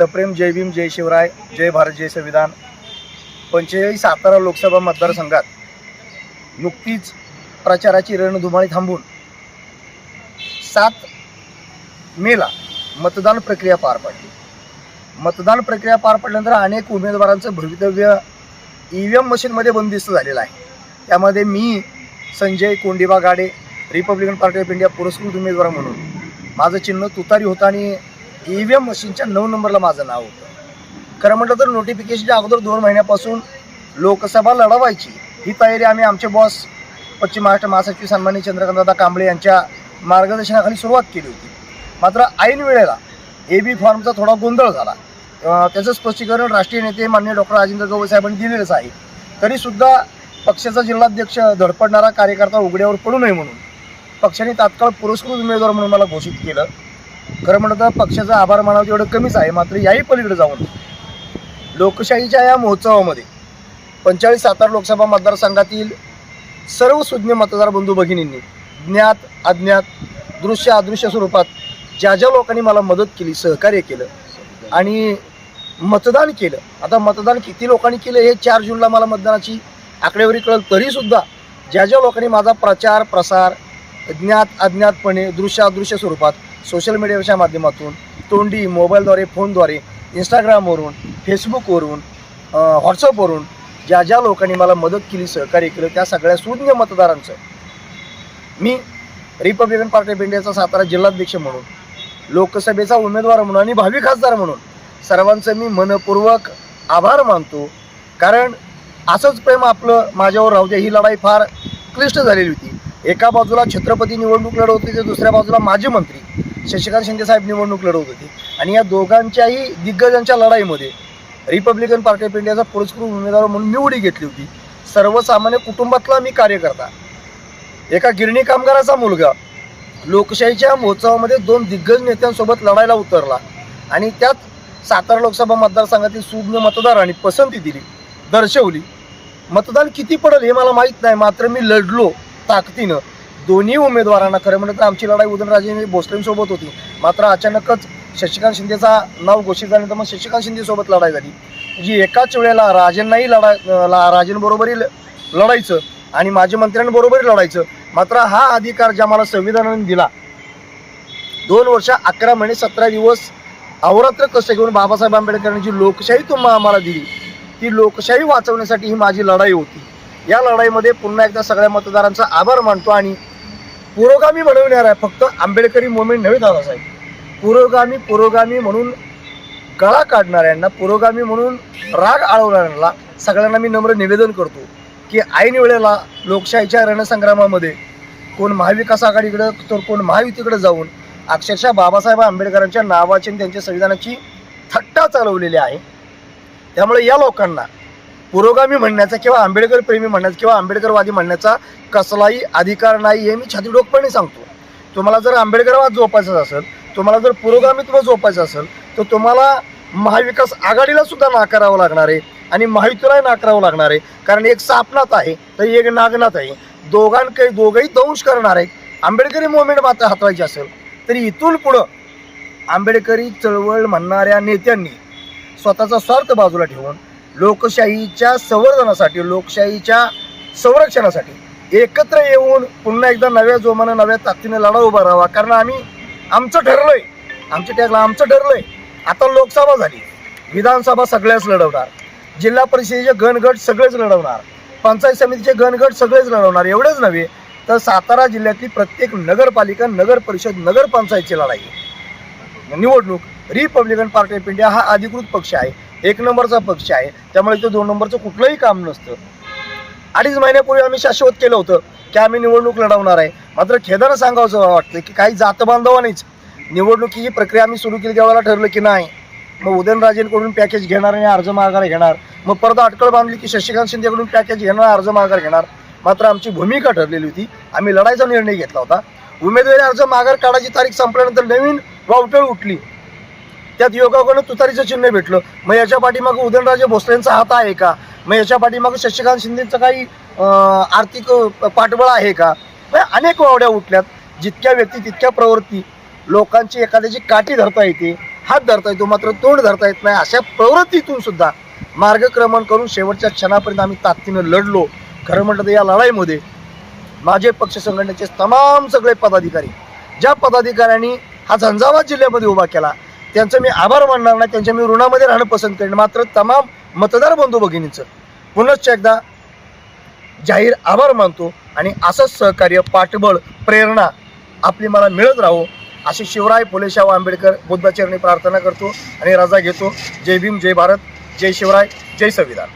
सप्रेम जय भीम जय शिवराय जय भारत जय संविधान. पंचेचाळीस सातारा लोकसभा मतदारसंघात नुकतीच प्रचाराची रणधुमाळी थांबून सात मेला मतदान प्रक्रिया पार पडली. मतदान प्रक्रिया पार पडल्यानंतर अनेक उमेदवारांचं भवितव्य ई व्ही एम मशीनमध्ये बंदिस्त झालेलं आहे. त्यामध्ये मी Sanjay Kondiba Gade Republican Party of India पुरस्कृत उमेदवार म्हणून. माझं चिन्ह तुतारी होतं आणि ई व्ही एम मशीनच्या नऊ नंबरला माझं नाव होतं. खरं म्हटलं तर नोटिफिकेशनच्या अगोदर दोन महिन्यापासून लोकसभा लढवायची. ही तयारी आम्ही आमचे बॉस पश्चिम महाराष्ट्र महासचिव सन्माननीय चंद्रकांतदादा कांबळे यांच्या मार्गदर्शनाखाली सुरुवात केली होती. मात्र ऐन वेळेला ए बी फॉर्मचा थोडा गोंधळ झाला. त्याचं स्पष्टीकरण राष्ट्रीय नेते माननीय डॉक्टर राजेंद्र गवई साहेबांनी दिलेलंच आहे. तरीसुद्धा पक्षाचा जिल्हाध्यक्ष धडपडणारा कार्यकर्ता उघड्यावर पडू नये म्हणून पक्षाने तात्काळ पुरस्कृत उमेदवार म्हणून मला घोषित केलं. खरं म्हणत तर पक्षाचा आभार मानावं तेवढं कमीच आहे मात्र याही पलीकडे जाऊन लोकशाहीच्या या महोत्सवामध्ये पंचेचाळीस सातारा लोकसभा मतदारसंघातील सर्व सुज्ञ मतदार बंधू भगिनींनी ज्ञात अज्ञात दृश्य अदृश्य स्वरूपात ज्या ज्या लोकांनी मला मदत केली सहकार्य केलं आणि मतदान केलं आता मतदान किती लोकांनी केलं हे चार जूनला मला मतदानाची आकडेवारी कळेल तरीसुद्धा ज्या ज्या लोकांनी माझा प्रचार प्रसार ज्ञात अज्ञातपणे दृश्य अदृश्य स्वरूपात सोशल मीडियाच्या माध्यमातून तोंडी मोबाईलद्वारे फोनद्वारे इंस्टाग्रामवरून फेसबुकवरून व्हॉट्सअपवरून ज्या ज्या लोकांनी मला मदत केली सहकार्य केलं त्या सगळ्या शून्य मतदारांचं. मी रिपब्लिकन पार्टी ऑफ इंडियाचा सातारा जिल्हाध्यक्ष म्हणून लोकसभेचा उमेदवार म्हणून आणि भावी खासदार म्हणून सर्वांचं मी मनपूर्वक आभार मानतो. कारण असंच प्रेम आपलं माझ्यावर राहू द्या ही लढाई फार क्लिष्ट झालेली होती. एका बाजूला छत्रपती निवडणूक लढवत होते तर दुसऱ्या बाजूला माजी मंत्री शशिकांत शिंदेसाहेब निवडणूक लढवत होते. आणि या दोघांच्याही दिग्गजांच्या लढाईमध्ये रिपब्लिकन पार्टी ऑफ इंडियाचा पुरस्कृत उमेदवार म्हणून निवडी घेतली होती. सर्वसामान्य कुटुंबातला मी कार्यकर्ता. एका गिरणी कामगाराचा मुलगा लोकशाहीच्या महोत्सवामध्ये दोन दिग्गज नेत्यांसोबत लढायला उतरला आणि त्यात सातारा लोकसभा मतदारसंघातील सुज्ञ मतदारांनी पसंती दिली दर्शवली. मतदान किती पडेल हे मला माहीत नाही मात्र मी लढलो. ताकदीनं दोन्ही उमेदवारांना खरं म्हणलं तर आमची लढाई उदयनराजे भोसलेंसोबत होती. मात्र अचानकच शशिकांत शिंदेचा नाव घोषित झाल्यानंतर मग शशिकांत शिंदेसोबत लढाई झाली. जी एकाच वेळेला राजेंनाही लढा ला- राजेंबरोबरही ल- लढायचं आणि माजी मंत्र्यांबरोबरही लढायचं. मात्र हा अधिकार ज्या मला संविधानाने दिला दोन वर्ष अकरा महिने सतरा दिवस अवरात्र कष्ट घेऊन बाबासाहेब आंबेडकरांनी जी लोकशाही तुम्हाला आम्हाला दिली. ती लोकशाही वाचवण्यासाठी ही माझी लढाई होती. या लढाईमध्ये पुन्हा एकदा सगळ्या मतदारांचा आभार मानतो आणि पुरोगामी बनवणार आहे. फक्त आंबेडकरी मुवमेंट नव्हे दादासाहेब. पुरोगामी पुरोगामी म्हणून गळा काढणाऱ्यांना पुरोगामी म्हणून राग आळवणाऱ्यांना सगळ्यांना मी नम्र निवेदन करतो की ऐन वेळेला लोकशाहीच्या रणसंग्रामामध्ये कोण महाविकास आघाडीकडं तर कोण महायुतीकडे जाऊन अक्षरशः बाबासाहेब आंबेडकरांच्या नावाची आणि त्यांच्या संविधानाची थट्टा चालवलेली आहे. त्यामुळे या लोकांना पुरोगामी म्हणण्याचा किंवा आंबेडकर प्रेमी म्हणण्याचा किंवा आंबेडकरवादी म्हणण्याचा कसलाही अधिकार नाही हे मी छातीडोकपणे सांगतो. तुम्हाला जर आंबेडकरवाद जोपायचा असेल तुम्हाला जर पुरोगामित्व जोपायचं असेल तर तुम्हाला महाविकास आघाडीला सुद्धा नाकारावं लागणार आहे आणि महायुतीलाही नाकारावं लागणार आहे. कारण एक सापनाथ आहे तर एक नागनाथ आहे. दोघांकडे दोघंही दंश करणार आहेत. आंबेडकरी मुवमेंट मात्र हातवायची असेल तरी इथून पुढं आंबेडकरी चळवळ म्हणणाऱ्या नेत्यांनी स्वतःचा स्वार्थ बाजूला ठेवून लोकशाहीच्या संवर्धनासाठी लोकशाहीच्या संरक्षणासाठी एकत्र येऊन पुन्हा एकदा नव्या जोमानं नव्या ताकदीने लढा उभा राहावा. कारण आम्ही आमचं ठरलंय. आमच्या टॅगला आमचं ठरलंय. आता लोकसभा झाली. विधानसभा सगळ्याच लढवणार. जिल्हा परिषदेचे गणगट सगळेच लढवणार. पंचायत समितीचे गणगट सगळेच लढवणार. एवढेच नव्हे तर सातारा जिल्ह्यातली प्रत्येक नगरपालिका नगर परिषद नगरपंचायतची लढाई. निवडणूक रिपब्लिकन पार्टी ऑफ इंडिया हा अधिकृत पक्ष आहे. एक नंबरचा पक्ष आहे. त्यामुळे इथं दोन नंबरचं कुठलंही काम नसतं. अडीच महिन्यापूर्वी आम्ही शाश्वत केलं होतं की आम्ही निवडणूक लढवणार आहे. मात्र खेदानं सांगावं वाटतं की काही जात बांधवानीच निवडणुकीची प्रक्रिया आम्ही सुरू केली त्यावेळेला ठरलं की नाही. मग उदयनराजेंकडून पॅकेज घेणार आणि अर्ज माघार घेणार. मग परत अटकळ बांधली की शशिकांत शिंदेकडून पॅकेज घेणार अर्ज माघार घेणार. मात्र आमची भूमिका ठरलेली होती. आम्ही लढायचा निर्णय घेतला होता. उमेदवारी अर्ज माघार काढायची तारीख संपल्यानंतर नवीन वावटळ उठली. त्यात योगाकडून तुतारीचं चिन्ह भेटलं. मग याच्या पाठीमागं उदयनराजे भोसलेंचा हात आहे का? मग याच्या पाठीमागं शशिकांत शिंदेचं काही आर्थिक पाठबळ आहे का? अनेक वावड्या उठल्यात. जितक्या व्यक्ती तितक्या प्रवृत्ती. लोकांची एखाद्याची काठी धरता येते. हात धरता येतो मात्र तोंड धरता येत नाही. अशा प्रवृत्तीतून सुद्धा मार्गक्रमण करून शेवटच्या क्षणापर्यंत आम्ही ताकदीनं लढलो. खरं म्हटलं तर या लढाईमध्ये माझे पक्ष संघटनेचे तमाम सगळे पदाधिकारी ज्या पदाधिकाऱ्यांनी हा झंझावात जिल्ह्यामध्ये उभा केला त्यांचं मी आभार मानणार नाही त्यांच्या मी ऋणामध्ये राहणं पसंत करेन. मात्र तमाम मतदार बंधू भगिनींचं पुनश्च एकदा जाहीर आभार मानतो आणि असंच सहकार्य पाठबळ प्रेरणा आपली मला मिळत राहो अशी शिवराय फुलेशाव आंबेडकर बुद्धाचरणी प्रार्थना करतो आणि रजा घेतो. जय भीम जय भारत जय शिवराय जय संविधान.